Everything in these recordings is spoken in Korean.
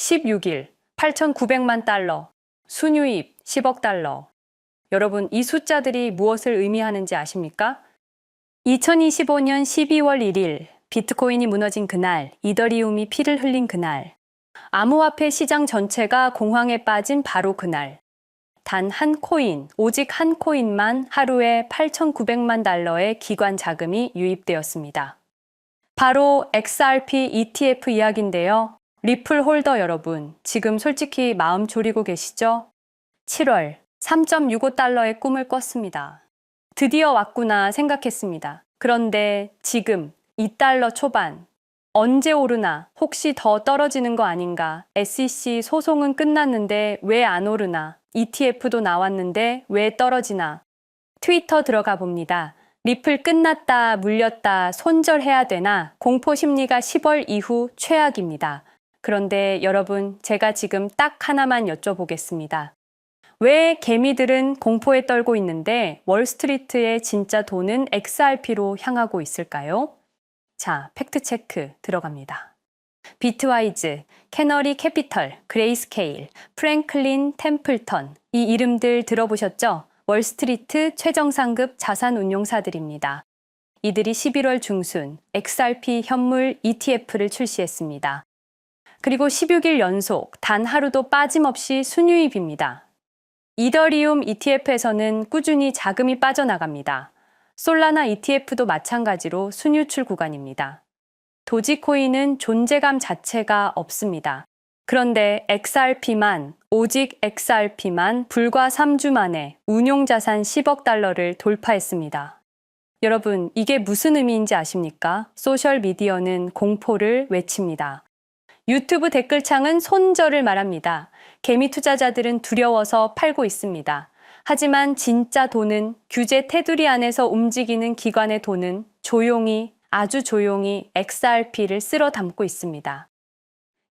16일 8,900만 달러, 순유입 10억 달러. 여러분, 이 숫자들이 무엇을 의미하는지 아십니까? 2025년 12월 1일 비트코인이 무너진 그날, 이더리움이 피를 흘린 그날, 암호화폐 시장 전체가 공황에 빠진 바로 그날, 단 한 코인, 오직 한 코인만 하루에 8,900만 달러의 기관 자금이 유입되었습니다. 바로 XRP ETF 이야기인데요. 리플 홀더 여러분, 지금 솔직히 마음 졸이고 계시죠? 7월 3.65달러의 꿈을 꿨습니다. 드디어 왔구나 생각했습니다. 그런데 지금 2달러 초반, 언제 오르나, 혹시 더 떨어지는 거 아닌가, SEC 소송은 끝났는데 왜 안 오르나, ETF도 나왔는데 왜 떨어지나, 트위터 들어가 봅니다. 리플 끝났다, 물렸다, 손절해야 되나, 공포 심리가 10월 이후 최악입니다. 그런데 여러분, 제가 지금 딱 하나만 여쭤보겠습니다. 왜 개미들은 공포에 떨고 있는데 월스트리트의 진짜 돈은 XRP로 향하고 있을까요? 자, 팩트체크 들어갑니다. 비트와이즈, 캐너리 캐피털, 그레이스케일, 프랭클린 템플턴 이 이름들 들어보셨죠? 월스트리트 최정상급 자산 운용사들입니다. 이들이 11월 중순 XRP 현물 ETF를 출시했습니다. 그리고 16일 연속 단 하루도 빠짐없이 순유입입니다. 이더리움 ETF에서는 꾸준히 자금이 빠져나갑니다. 솔라나 ETF도 마찬가지로 순유출 구간입니다. 도지코인은 존재감 자체가 없습니다. 그런데 XRP만, 오직 XRP만 불과 3주 만에 운용자산 10억 달러를 돌파했습니다. 여러분, 이게 무슨 의미인지 아십니까? 소셜미디어는 공포를 외칩니다. 유튜브 댓글창은 손절을 말합니다. 개미 투자자들은 두려워서 팔고 있습니다. 하지만 진짜 돈은 규제 테두리 안에서 움직이는 기관의 돈은 조용히, 아주 조용히 XRP를 쓸어 담고 있습니다.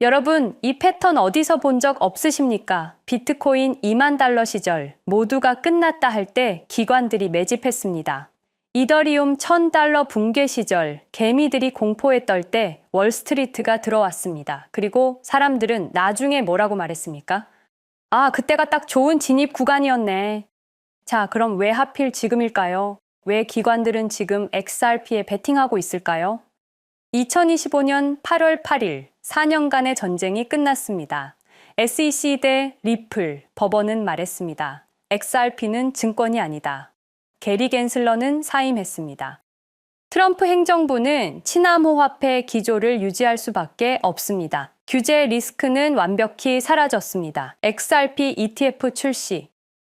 여러분, 이 패턴 어디서 본 적 없으십니까? 비트코인 2만 달러 시절 모두가 끝났다 할 때 기관들이 매집했습니다. 이더리움 1000달러 붕괴 시절 개미들이 공포에 떨 때 월스트리트가 들어왔습니다. 그리고 사람들은 나중에 뭐라고 말했습니까? 아, 그때가 딱 좋은 진입 구간이었네. 자, 그럼 왜 하필 지금일까요? 왜 기관들은 지금 XRP에 베팅하고 있을까요? 2025년 8월 8일 4년간의 전쟁이 끝났습니다. SEC 대 리플 법원은 말했습니다. XRP는 증권이 아니다. 게리 겐슬러는 사임했습니다. 트럼프 행정부는 친암호 화폐 기조를 유지할 수밖에 없습니다. 규제 리스크는 완벽히 사라졌습니다. XRP ETF 출시.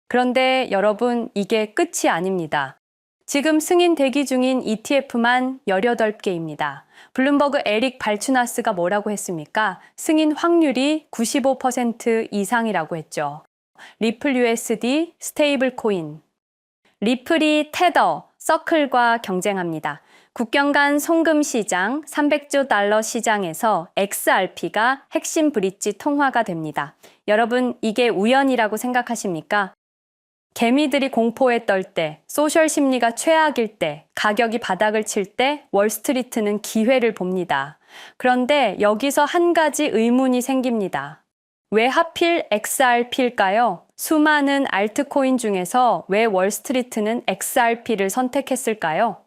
그런데 여러분, 이게 끝이 아닙니다. 지금 승인 대기 중인 ETF만 18개입니다. 블룸버그 에릭 발추나스가 뭐라고 했습니까? 승인 확률이 95% 이상이라고 했죠. 리플 USD, 스테이블 코인. 리플이 테더, 서클과 경쟁합니다. 국경 간 송금 시장 300조 달러 시장에서 XRP가 핵심 브릿지 통화가 됩니다. 여러분, 이게 우연이라고 생각하십니까? 개미들이 공포에 떨 때, 소셜 심리가 최악일 때, 가격이 바닥을 칠 때 월스트리트는 기회를 봅니다. 그런데 여기서 한 가지 의문이 생깁니다. 왜 하필 XRP일까요? 수많은 알트코인 중에서 왜 월스트리트는 XRP를 선택했을까요?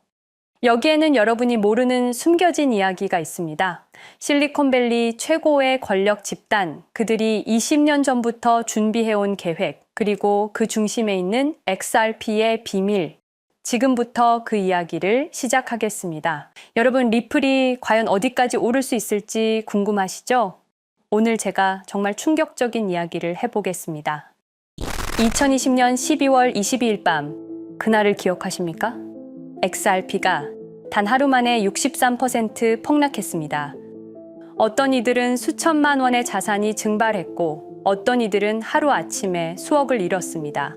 여기에는 여러분이 모르는 숨겨진 이야기가 있습니다. 실리콘밸리 최고의 권력 집단, 그들이 20년 전부터 준비해온 계획, 그리고 그 중심에 있는 XRP의 비밀. 지금부터 그 이야기를 시작하겠습니다. 여러분, 리플이 과연 어디까지 오를 수 있을지 궁금하시죠? 오늘 제가 정말 충격적인 이야기를 해보겠습니다. 2020년 12월 22일 밤, 그날을 기억하십니까? XRP가 단 하루 만에 63% 폭락했습니다. 어떤 이들은 수천만 원의 자산이 증발했고, 어떤 이들은 하루 아침에 수억을 잃었습니다.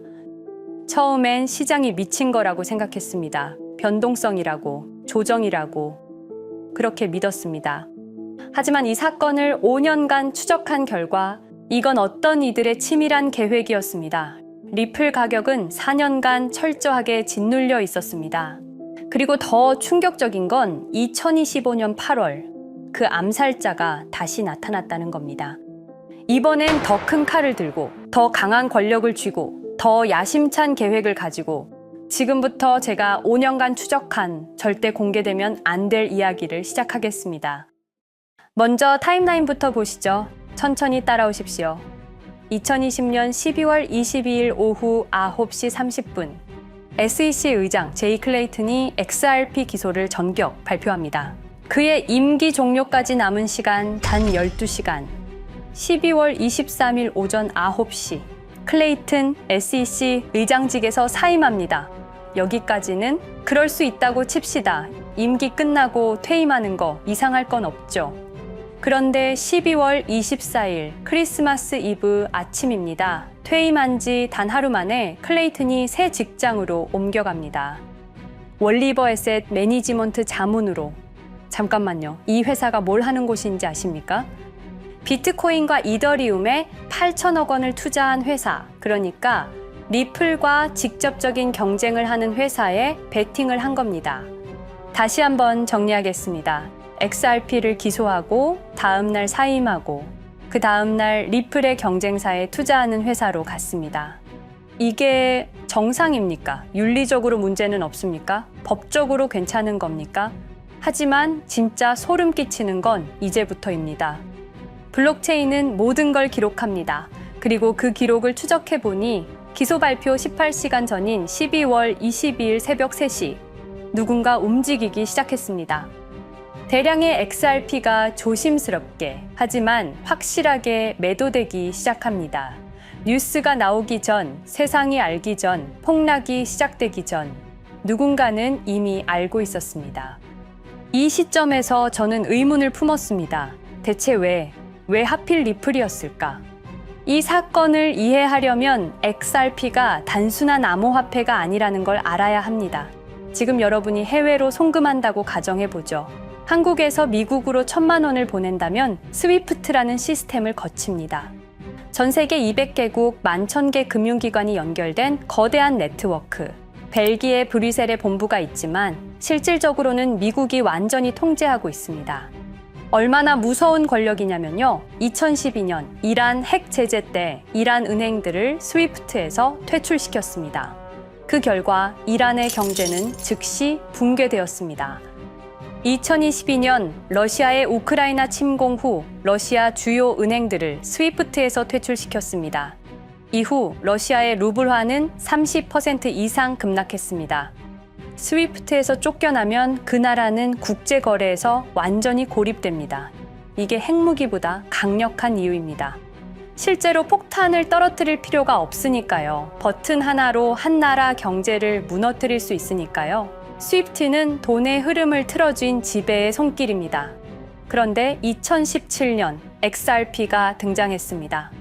처음엔 시장이 미친 거라고 생각했습니다. 변동성이라고, 조정이라고, 그렇게 믿었습니다. 하지만 이 사건을 5년간 추적한 결과 이건 어떤 이들의 치밀한 계획이었습니다. 리플 가격은 4년간 철저하게 짓눌려 있었습니다. 그리고 더 충격적인 건 2025년 8월 그 암살자가 다시 나타났다는 겁니다. 이번엔 더 큰 칼을 들고 더 강한 권력을 쥐고 더 야심찬 계획을 가지고 지금부터 제가 5년간 추적한 절대 공개되면 안 될 이야기를 시작하겠습니다. 먼저 타임라인부터 보시죠. 천천히 따라오십시오. 2020년 12월 22일 오후 9시 30분 SEC 의장 제이 클레이튼이 XRP 기소를 전격 발표합니다. 그의 임기 종료까지 남은 시간 단 12시간. 12월 23일 오전 9시 클레이튼 SEC 의장직에서 사임합니다. 여기까지는 그럴 수 있다고 칩시다. 임기 끝나고 퇴임하는 거 이상할 건 없죠. 그런데 12월 24일 크리스마스 이브 아침입니다. 퇴임한 지 단 하루 만에 클레이튼이 새 직장으로 옮겨갑니다. 월리버 에셋 매니지먼트 자문으로 잠깐만요. 이 회사가 뭘 하는 곳인지 아십니까? 비트코인과 이더리움에 8천억 원을 투자한 회사. 그러니까 리플과 직접적인 경쟁을 하는 회사에 베팅을 한 겁니다. 다시 한번 정리하겠습니다. XRP를 기소하고 다음날 사임하고 그 다음날 리플의 경쟁사에 투자하는 회사로 갔습니다. 이게 정상입니까? 윤리적으로 문제는 없습니까? 법적으로 괜찮은 겁니까? 하지만 진짜 소름 끼치는 건 이제부터입니다. 블록체인은 모든 걸 기록합니다. 그리고 그 기록을 추적해 보니 기소 발표 18시간 전인 12월 22일 새벽 3시 누군가 움직이기 시작했습니다. 대량의 XRP가 조심스럽게 하지만 확실하게 매도되기 시작합니다. 뉴스가 나오기 전, 세상이 알기 전, 폭락이 시작되기 전 누군가는 이미 알고 있었습니다. 이 시점에서 저는 의문을 품었습니다. 대체 왜, 왜 하필 리플이었을까? 이 사건을 이해하려면 XRP가 단순한 암호화폐가 아니라는 걸 알아야 합니다. 지금 여러분이 해외로 송금한다고 가정해보죠. 한국에서 미국으로 천만 원을 보낸다면 스위프트라는 시스템을 거칩니다. 전 세계 200개국 11,000개 금융기관이 연결된 거대한 네트워크. 벨기에 브뤼셀에 본부가 있지만 실질적으로는 미국이 완전히 통제하고 있습니다. 얼마나 무서운 권력이냐면요. 2012년 이란 핵 제재 때 이란 은행들을 스위프트에서 퇴출시켰습니다. 그 결과 이란의 경제는 즉시 붕괴되었습니다. 2022년 러시아의 우크라이나 침공 후 러시아 주요 은행들을 스위프트에서 퇴출시켰습니다. 이후 러시아의 루블화는 30% 이상 급락했습니다. 스위프트에서 쫓겨나면 그 나라는 국제 거래에서 완전히 고립됩니다. 이게 핵무기보다 강력한 이유입니다. 실제로 폭탄을 떨어뜨릴 필요가 없으니까요. 버튼 하나로 한 나라 경제를 무너뜨릴 수 있으니까요. 스위프트는 돈의 흐름을 틀어준 지배의 손길입니다. 그런데 2017년 XRP가 등장했습니다.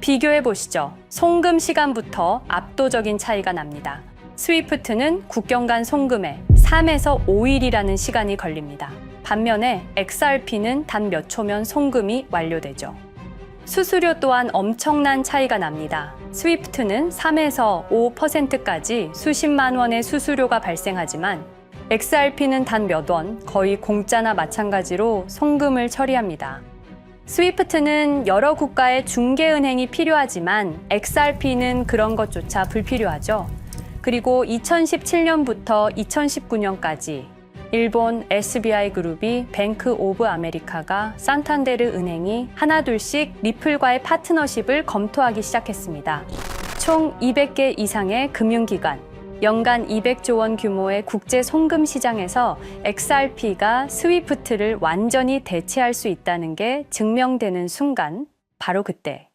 비교해 보시죠. 송금 시간부터 압도적인 차이가 납니다. 스위프트는 국경 간 송금에 3에서 5일이라는 시간이 걸립니다. 반면에 XRP는 단 몇 초면 송금이 완료되죠. 수수료 또한 엄청난 차이가 납니다. 스위프트는 3에서 5%까지 수십만 원의 수수료가 발생하지만 XRP는 단 몇 원, 거의 공짜나 마찬가지로 송금을 처리합니다. 스위프트는 여러 국가의 중개은행이 필요하지만 XRP는 그런 것조차 불필요하죠. 그리고 2017년부터 2019년까지 일본 SBI 그룹이 뱅크 오브 아메리카가 산탄데르 은행이 하나둘씩 리플과의 파트너십을 검토하기 시작했습니다. 총 200개 이상의 금융기관, 연간 200조 원 규모의 국제 송금 시장에서 XRP가 스위프트를 완전히 대체할 수 있다는 게 증명되는 순간, 바로 그때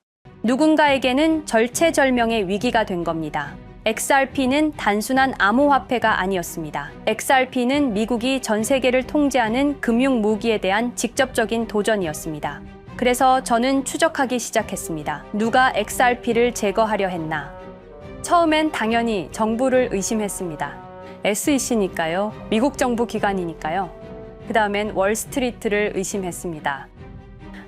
누군가에게는 절체절명의 위기가 된 겁니다. XRP는 단순한 암호화폐가 아니었습니다. XRP는 미국이 전 세계를 통제하는 금융 무기에 대한 직접적인 도전이었습니다. 그래서 저는 추적하기 시작했습니다. 누가 XRP를 제거하려 했나? 처음엔 당연히 정부를 의심했습니다. SEC니까요. 미국 정부 기관이니까요. 그 다음엔 월스트리트를 의심했습니다.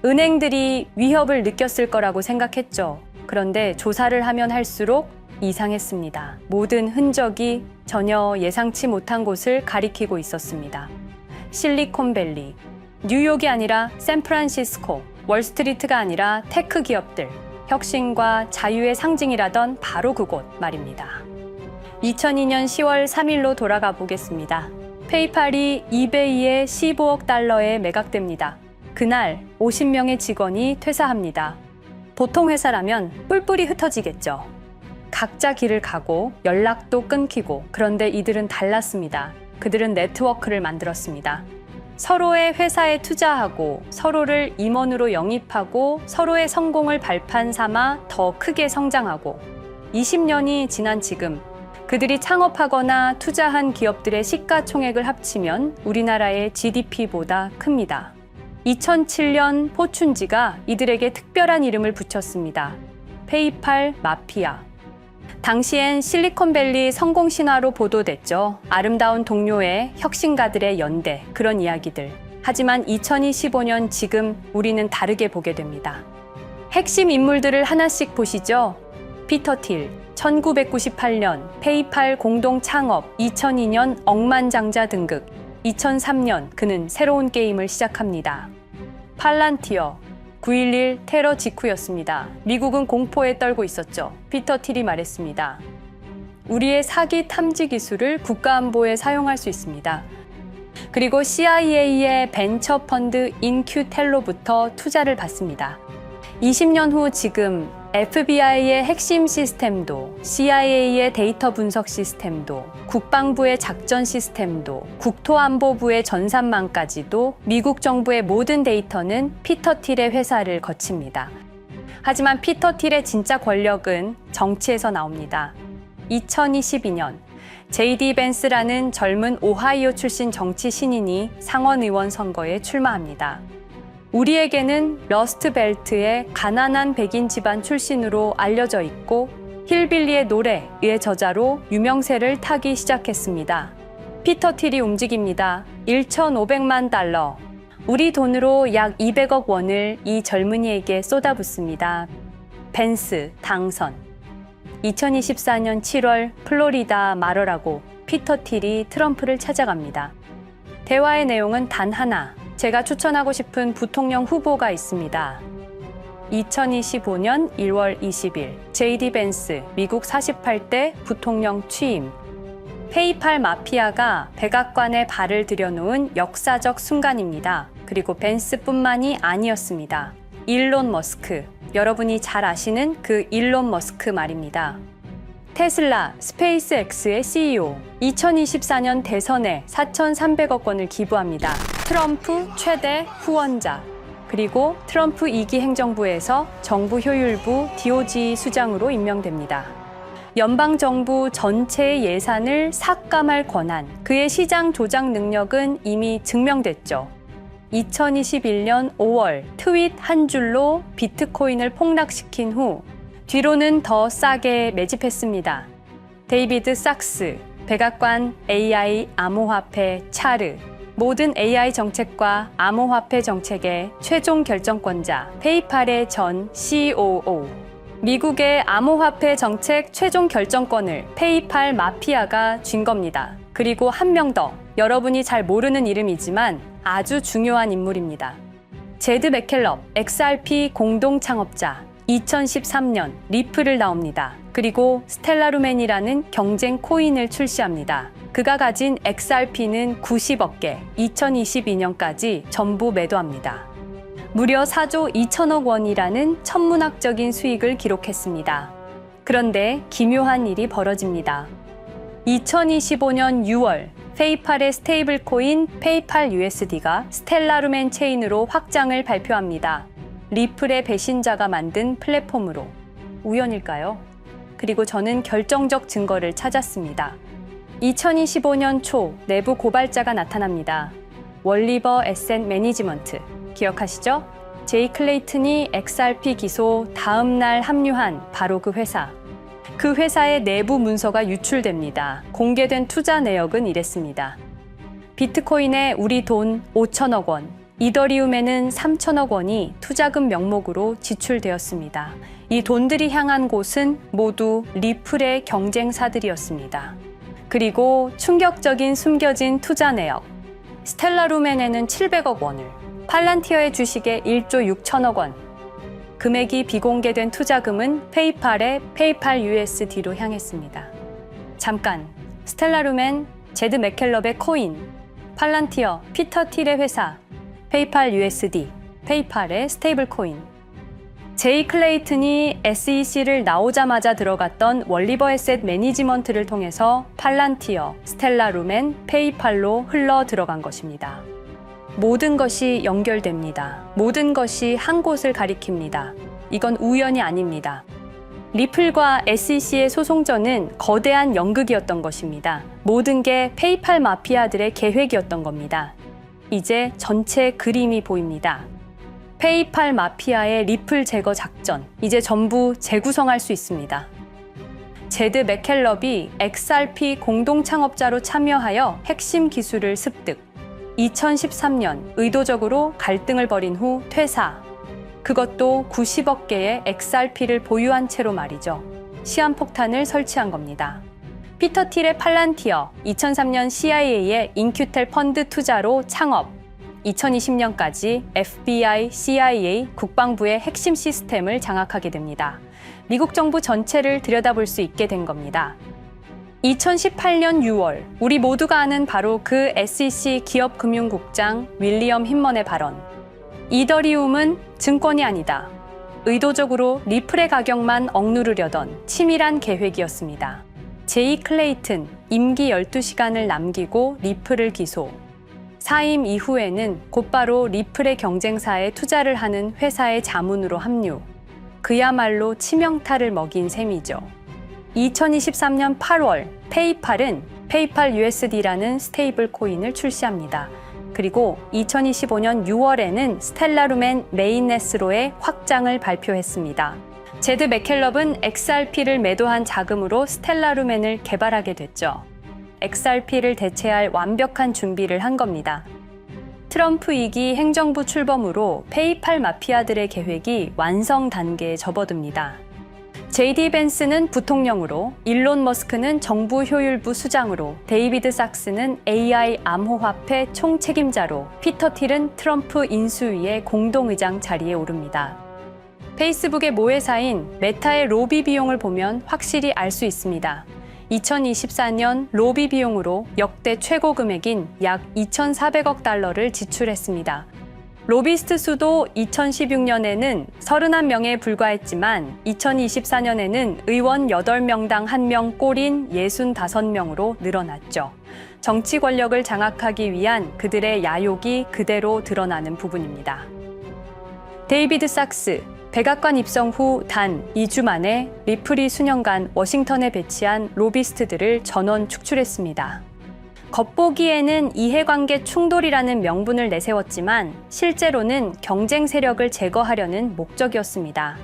은행들이 위협을 느꼈을 거라고 생각했죠. 그런데 조사를 하면 할수록 이상했습니다. 모든 흔적이 전혀 예상치 못한 곳을 가리키고 있었습니다. 실리콘밸리, 뉴욕이 아니라 샌프란시스코, 월스트리트가 아니라 테크 기업들, 혁신과 자유의 상징이라던 바로 그곳 말입니다. 2002년 10월 3일로 돌아가 보겠습니다. 페이팔이 이베이에 15억 달러에 매각됩니다. 그날 50명의 직원이 퇴사합니다. 보통 회사라면 뿔뿔이 흩어지겠죠. 각자 길을 가고 연락도 끊기고 그런데 이들은 달랐습니다. 그들은 네트워크를 만들었습니다. 서로의 회사에 투자하고 서로를 임원으로 영입하고 서로의 성공을 발판 삼아 더 크게 성장하고 20년이 지난 지금 그들이 창업하거나 투자한 기업들의 시가총액을 합치면 우리나라의 GDP보다 큽니다. 2007년 포춘지가 이들에게 특별한 이름을 붙였습니다. 페이팔 마피아. 당시엔 실리콘밸리 성공 신화로 보도됐죠. 아름다운 동료의 혁신가들의 연대, 그런 이야기들. 하지만 2025년 지금 우리는 다르게 보게 됩니다. 핵심 인물들을 하나씩 보시죠. 피터 틸, 1998년 페이팔 공동 창업, 2002년 억만장자 등극, 2003년 그는 새로운 게임을 시작합니다. 팔란티어, 9.11 테러 직후였습니다. 미국은 공포에 떨고 있었죠. 피터 틸이 말했습니다. 우리의 사기 탐지 기술을 국가안보에 사용할 수 있습니다. 그리고 CIA의 벤처 펀드 인큐텔로부터 투자를 받습니다. 20년 후 지금 FBI의 핵심 시스템도, CIA의 데이터 분석 시스템도, 국방부의 작전 시스템도, 국토안보부의 전산망까지도 미국 정부의 모든 데이터는 피터 틸의 회사를 거칩니다. 하지만 피터 틸의 진짜 권력은 정치에서 나옵니다. 2022년 제이디 벤스라는 젊은 오하이오 출신 정치 신인이 상원 의원 선거에 출마합니다. 우리에게는 러스트 벨트의 가난한 백인 집안 출신으로 알려져 있고 힐빌리의 노래의 저자로 유명세를 타기 시작했습니다. 피터 틸이 움직입니다. 1,500만 달러. 우리 돈으로 약 200억 원을 이 젊은이에게 쏟아붓습니다. 벤스 당선. 2024년 7월 플로리다 마러라고 피터 틸이 트럼프를 찾아갑니다. 대화의 내용은 단 하나. 제가 추천하고 싶은 부통령 후보가 있습니다. 2025년 1월 20일 제이디 벤스 미국 48대 부통령 취임 페이팔 마피아가 백악관에 발을 들여놓은 역사적 순간입니다. 그리고 벤스뿐만이 아니었습니다. 일론 머스크 여러분이 잘 아시는 그 일론 머스크 말입니다. 테슬라, 스페이스X의 CEO 2024년 대선에 4,300억 원을 기부합니다. 트럼프 최대 후원자 그리고 트럼프 2기 행정부에서 정부 효율부 DOG 수장으로 임명됩니다. 연방정부 전체의 예산을 삭감할 권한, 그의 시장 조작 능력은 이미 증명됐죠. 2021년 5월 트윗 한 줄로 비트코인을 폭락시킨 후 뒤로는 더 싸게 매집했습니다. 데이비드 sak스, 백악관 AI 암호화폐 차르, 모든 AI 정책과 암호화폐 정책의 최종 결정권자 페이팔의 전 COO. 미국의 암호화폐 정책 최종 결정권을 페이팔 마피아가 쥔 겁니다. 그리고 한 명 더. 여러분이 잘 모르는 이름이지만 아주 중요한 인물입니다. 제드 맥켈럽, XRP 공동 창업자. 2013년 리플을 나옵니다. 그리고 스텔라루멘이라는 경쟁 코인을 출시합니다. 그가 가진 XRP는 90억 개, 2022년까지 전부 매도합니다. 무려 4조 2천억 원이라는 천문학적인 수익을 기록했습니다. 그런데 기묘한 일이 벌어집니다. 2025년 6월 페이팔의 스테이블 코인 페이팔 USD가 스텔라루멘 체인으로 확장을 발표합니다. 리플의 배신자가 만든 플랫폼으로 우연일까요? 그리고 저는 결정적 증거를 찾았습니다. 2025년 초 내부 고발자가 나타납니다. 월리버 에셋 매니지먼트 기억하시죠? 제이 클레이튼이 XRP 기소 다음 날 합류한 바로 그 회사. 그 회사의 내부 문서가 유출됩니다. 공개된 투자 내역은 이랬습니다. 비트코인에 우리 돈 5천억 원, 이더리움에는 3천억 원이 투자금 명목으로 지출되었습니다. 이 돈들이 향한 곳은 모두 리플의 경쟁사들이었습니다. 그리고 충격적인 숨겨진 투자 내역. 스텔라 루멘에는 700억 원을, 팔란티어의 주식에 1조 6천억 원. 금액이 비공개된 투자금은 페이팔의 페이팔 USD로 향했습니다. 잠깐, 스텔라 루멘, 제드 맥켈럽의 코인, 팔란티어, 피터 틸의 회사, 페이팔 USD, 페이팔의 스테이블 코인. 제이 클레이튼이 SEC를 나오자마자 들어갔던 월리버 에셋 매니지먼트를 통해서 팔란티어, 스텔라 루멘, 페이팔로 흘러 들어간 것입니다. 모든 것이 연결됩니다. 모든 것이 한 곳을 가리킵니다. 이건 우연이 아닙니다. 리플과 SEC의 소송전은 거대한 연극이었던 것입니다. 모든 게 페이팔 마피아들의 계획이었던 겁니다. 이제 전체 그림이 보입니다. 페이팔 마피아의 리플 제거 작전, 이제 전부 재구성할 수 있습니다. 제드 맥켈럽이 XRP 공동 창업자로 참여하여 핵심 기술을 습득. 2013년 의도적으로 갈등을 벌인 후 퇴사. 그것도 90억 개의 XRP를 보유한 채로 말이죠. 시한폭탄을 설치한 겁니다. 피터 틸의 팔란티어, 2003년 CIA의 인큐텔 펀드 투자로 창업. 2020년까지 FBI, CIA, 국방부의 핵심 시스템을 장악하게 됩니다. 미국 정부 전체를 들여다볼 수 있게 된 겁니다. 2018년 6월, 우리 모두가 아는 바로 그 SEC 기업금융국장 윌리엄 힌먼의 발언. 이더리움은 증권이 아니다. 의도적으로 리플의 가격만 억누르려던 치밀한 계획이었습니다. 제이 클레이튼, 임기 12시간을 남기고 리플을 기소. 사임 이후에는 곧바로 리플의 경쟁사에 투자를 하는 회사의 자문으로 합류. 그야말로 치명타를 먹인 셈이죠. 2023년 8월 페이팔은 페이팔 USD라는 스테이블 코인을 출시합니다. 그리고 2025년 6월에는 스텔라루멘 메인네스로의 확장을 발표했습니다. 제드 맥켈럽은 XRP를 매도한 자금으로 스텔라루멘을 개발하게 됐죠. XRP를 대체할 완벽한 준비를 한 겁니다. 트럼프 2기 행정부 출범으로 페이팔 마피아들의 계획이 완성 단계에 접어듭니다. JD 벤스는 부통령으로, 일론 머스크는 정부 효율부 수장으로, 데이비드 sak스는 AI 암호화폐 총책임자로, 피터 틸은 트럼프 인수위의 공동의장 자리에 오릅니다. 페이스북의 모회사인 메타의 로비 비용을 보면 확실히 알 수 있습니다. 2024년 로비 비용으로 역대 최고 금액인 약 2,400억 달러를 지출했습니다. 로비스트 수도 2016년에는 31명에 불과했지만 2024년에는 의원 8명당 1명 꼴인 65명으로 늘어났죠. 정치 권력을 장악하기 위한 그들의 야욕이 그대로 드러나는 부분입니다. 데이비드 sak스, 백악관 입성 후 단 2주 만에 리플이 수년간 워싱턴에 배치한 로비스트들을 전원 축출했습니다. 겉보기에는 이해관계 충돌이라는 명분을 내세웠지만 실제로는 경쟁 세력을 제거하려는 목적이었습니다.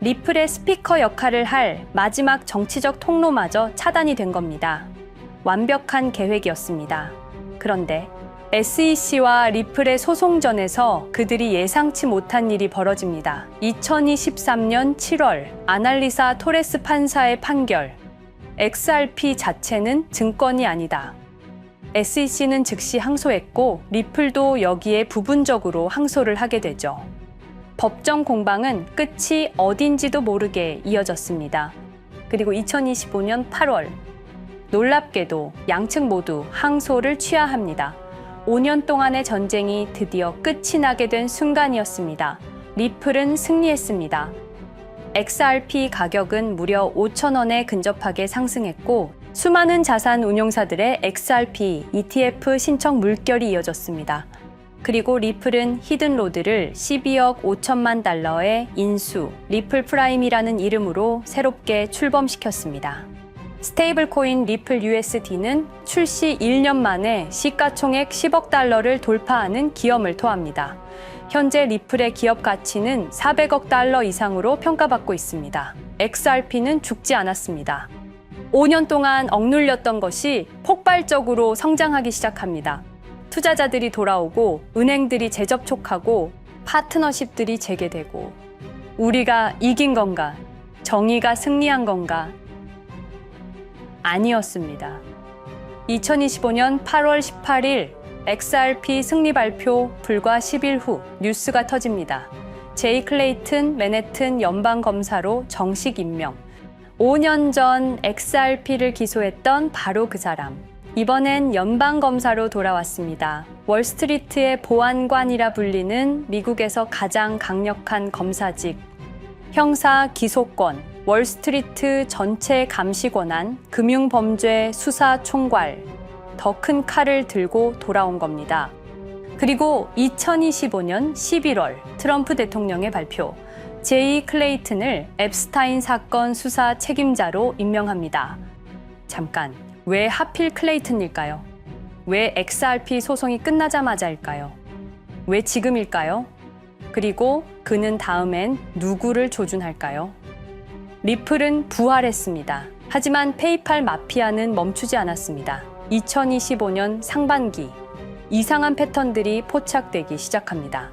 리플의 스피커 역할을 할 마지막 정치적 통로마저 차단이 된 겁니다. 완벽한 계획이었습니다. 그런데 SEC와 리플의 소송전에서 그들이 예상치 못한 일이 벌어집니다. 2023년 7월 아날리사 토레스 판사의 판결. XRP 자체는 증권이 아니다. SEC는 즉시 항소했고 리플도 여기에 부분적으로 항소를 하게 되죠. 법정 공방은 끝이 어딘지도 모르게 이어졌습니다. 그리고 2025년 8월 놀랍게도 양측 모두 항소를 취하합니다. 5년 동안의 전쟁이 드디어 끝이 나게 된 순간이었습니다. 리플은 승리했습니다. XRP 가격은 무려 5,000원에 근접하게 상승했고 수많은 자산 운용사들의 XRP ETF 신청 물결이 이어졌습니다. 그리고 리플은 히든로드를 12억 5천만 달러의 인수, 리플 프라임이라는 이름으로 새롭게 출범시켰습니다. 스테이블 코인 리플 USD는 출시 1년 만에 시가총액 10억 달러를 돌파하는 기염을 토합니다. 현재 리플의 기업 가치는 400억 달러 이상으로 평가받고 있습니다. XRP는 죽지 않았습니다. 5년 동안 억눌렸던 것이 폭발적으로 성장하기 시작합니다. 투자자들이 돌아오고 은행들이 재접촉하고 파트너십들이 재개되고 우리가 이긴 건가? 정의가 승리한 건가? 아니었습니다. 2025년 8월 18일 XRP 승리 발표 불과 10일 후 뉴스가 터집니다. 제이 클레이튼 맨해튼 연방검사로 정식 임명. 5년 전 XRP를 기소했던 바로 그 사람. 이번엔 연방검사로 돌아왔습니다. 월스트리트의 보안관이라 불리는 미국에서 가장 강력한 검사직. 형사 기소권, 월스트리트 전체 감시 권한, 금융범죄 수사 총괄. 더 큰 칼을 들고 돌아온 겁니다. 그리고 2025년 11월 트럼프 대통령의 발표. 제이 클레이튼을 앱스타인 사건 수사 책임자로 임명합니다. 잠깐, 왜 하필 클레이튼일까요? 왜 XRP 소송이 끝나자마자일까요? 왜 지금일까요? 그리고 그는 다음엔 누구를 조준할까요? 리플은 부활했습니다. 하지만 페이팔 마피아는 멈추지 않았습니다. 2025년 상반기 이상한 패턴들이 포착되기 시작합니다.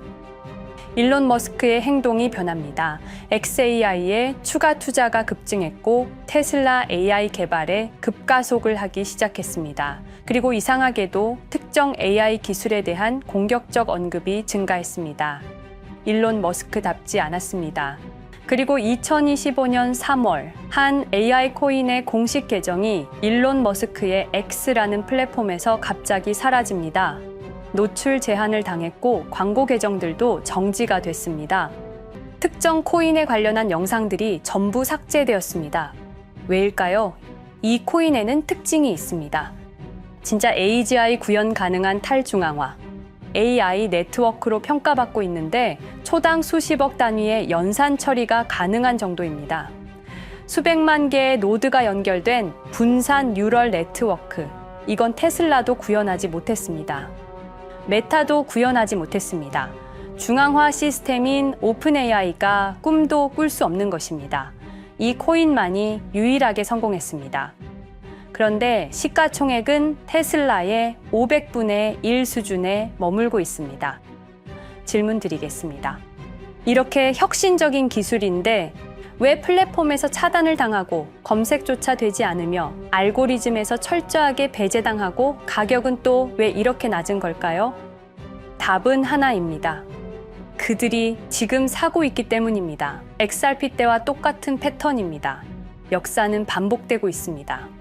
일론 머스크의 행동이 변합니다. XAI에 추가 투자가 급증했고 테슬라 AI 개발에 급가속을 하기 시작했습니다. 그리고 이상하게도 특정 AI 기술에 대한 공격적 언급이 증가했습니다. 일론 머스크답지 않았습니다. 그리고 2025년 3월 한 AI 코인의 공식 계정이 일론 머스크의 X라는 플랫폼에서 갑자기 사라집니다. 노출 제한을 당했고 광고 계정들도 정지가 됐습니다. 특정 코인에 관련한 영상들이 전부 삭제되었습니다. 왜일까요? 이 코인에는 특징이 있습니다. 진짜 AGI 구현 가능한 탈중앙화, AI 네트워크로 평가받고 있는데 초당 수십억 단위의 연산 처리가 가능한 정도입니다. 수백만 개의 노드가 연결된 분산 뉴럴 네트워크. 이건 테슬라도 구현하지 못했습니다. 메타도 구현하지 못했습니다. 중앙화 시스템인 오픈 AI가 꿈도 꿀 수 없는 것입니다. 이 코인만이 유일하게 성공했습니다. 그런데 시가총액은 테슬라의 500분의 1 수준에 머물고 있습니다. 질문 드리겠습니다. 이렇게 혁신적인 기술인데 왜 플랫폼에서 차단을 당하고 검색조차 되지 않으며 알고리즘에서 철저하게 배제당하고 가격은 또 왜 이렇게 낮은 걸까요? 답은 하나입니다. 그들이 지금 사고 있기 때문입니다. XRP 때와 똑같은 패턴입니다. 역사는 반복되고 있습니다.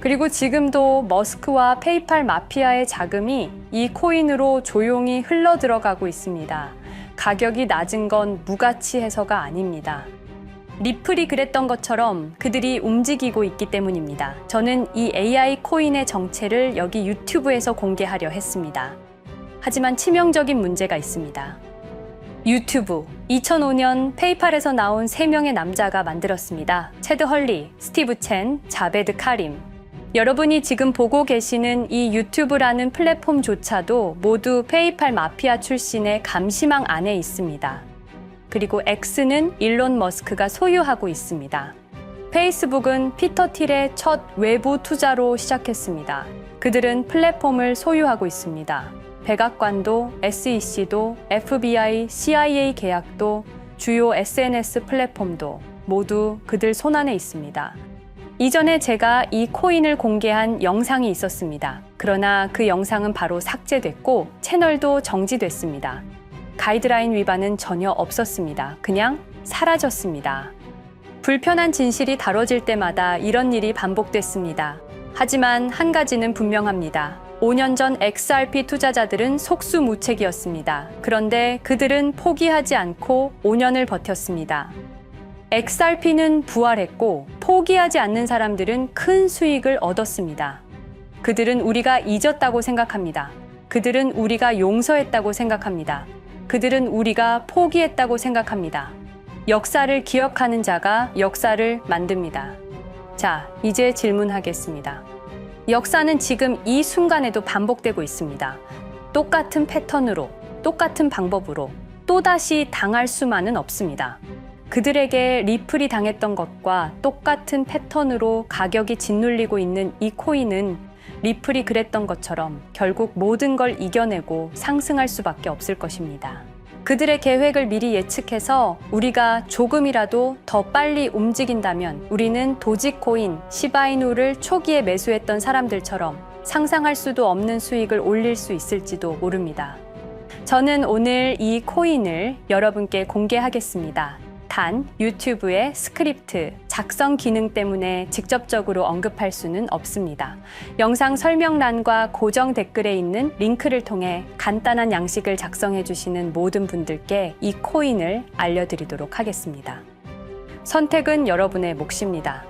그리고 지금도 머스크와 페이팔 마피아의 자금이 이 코인으로 조용히 흘러 들어가고 있습니다. 가격이 낮은 건 무가치 해서가 아닙니다. 리플이 그랬던 것처럼 그들이 움직이고 있기 때문입니다. 저는 이 AI 코인의 정체를 여기 유튜브에서 공개하려 했습니다. 하지만 치명적인 문제가 있습니다. 유튜브 2005년 페이팔에서 나온 3명의 남자가 만들었습니다. 체드 헐리, 스티브 첸, 자베드 카림. 여러분이 지금 보고 계시는 이 유튜브라는 플랫폼조차도 모두 페이팔 마피아 출신의 감시망 안에 있습니다. 그리고 X는 일론 머스크가 소유하고 있습니다. 페이스북은 피터 틸의 첫 외부 투자로 시작했습니다. 그들은 플랫폼을 소유하고 있습니다. 백악관도 SEC도 FBI, CIA 계약도 주요 SNS 플랫폼도 모두 그들 손안에 있습니다. 이전에 제가 이 코인을 공개한 영상이 있었습니다. 그러나 그 영상은 바로 삭제됐고 채널도 정지됐습니다. 가이드라인 위반은 전혀 없었습니다. 그냥 사라졌습니다. 불편한 진실이 다뤄질 때마다 이런 일이 반복됐습니다. 하지만 한 가지는 분명합니다. 5년 전 XRP 투자자들은 속수무책이었습니다. 그런데 그들은 포기하지 않고 5년을 버텼습니다. XRP는 부활했고 포기하지 않는 사람들은 큰 수익을 얻었습니다. 그들은 우리가 잊었다고 생각합니다. 그들은 우리가 용서했다고 생각합니다. 그들은 우리가 포기했다고 생각합니다. 역사를 기억하는 자가 역사를 만듭니다. 자, 이제 질문하겠습니다. 역사는 지금 이 순간에도 반복되고 있습니다. 똑같은 패턴으로, 똑같은 방법으로 또다시 당할 수만은 없습니다. 그들에게 리플이 당했던 것과 똑같은 패턴으로 가격이 짓눌리고 있는 이 코인은 리플이 그랬던 것처럼 결국 모든 걸 이겨내고 상승할 수밖에 없을 것입니다. 그들의 계획을 미리 예측해서 우리가 조금이라도 더 빨리 움직인다면 우리는 도지코인, 시바이누를 초기에 매수했던 사람들처럼 상상할 수도 없는 수익을 올릴 수 있을지도 모릅니다. 저는 오늘 이 코인을 여러분께 공개하겠습니다. 단 유튜브의 스크립트 작성 기능 때문에 직접적으로 언급할 수는 없습니다. 영상 설명란과 고정 댓글에 있는 링크를 통해 간단한 양식을 작성해 주시는 모든 분들께 이 코인을 알려드리도록 하겠습니다. 선택은 여러분의 몫입니다.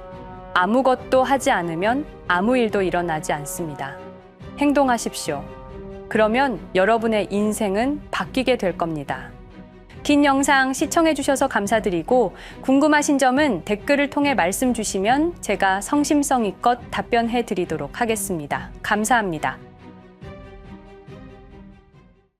아무것도 하지 않으면 아무 일도 일어나지 않습니다. 행동하십시오. 그러면 여러분의 인생은 바뀌게 될 겁니다. 긴 영상 시청해주셔서 감사드리고 궁금하신 점은 댓글을 통해 말씀 주시면 제가 성심성의껏 답변해 드리도록 하겠습니다. 감사합니다.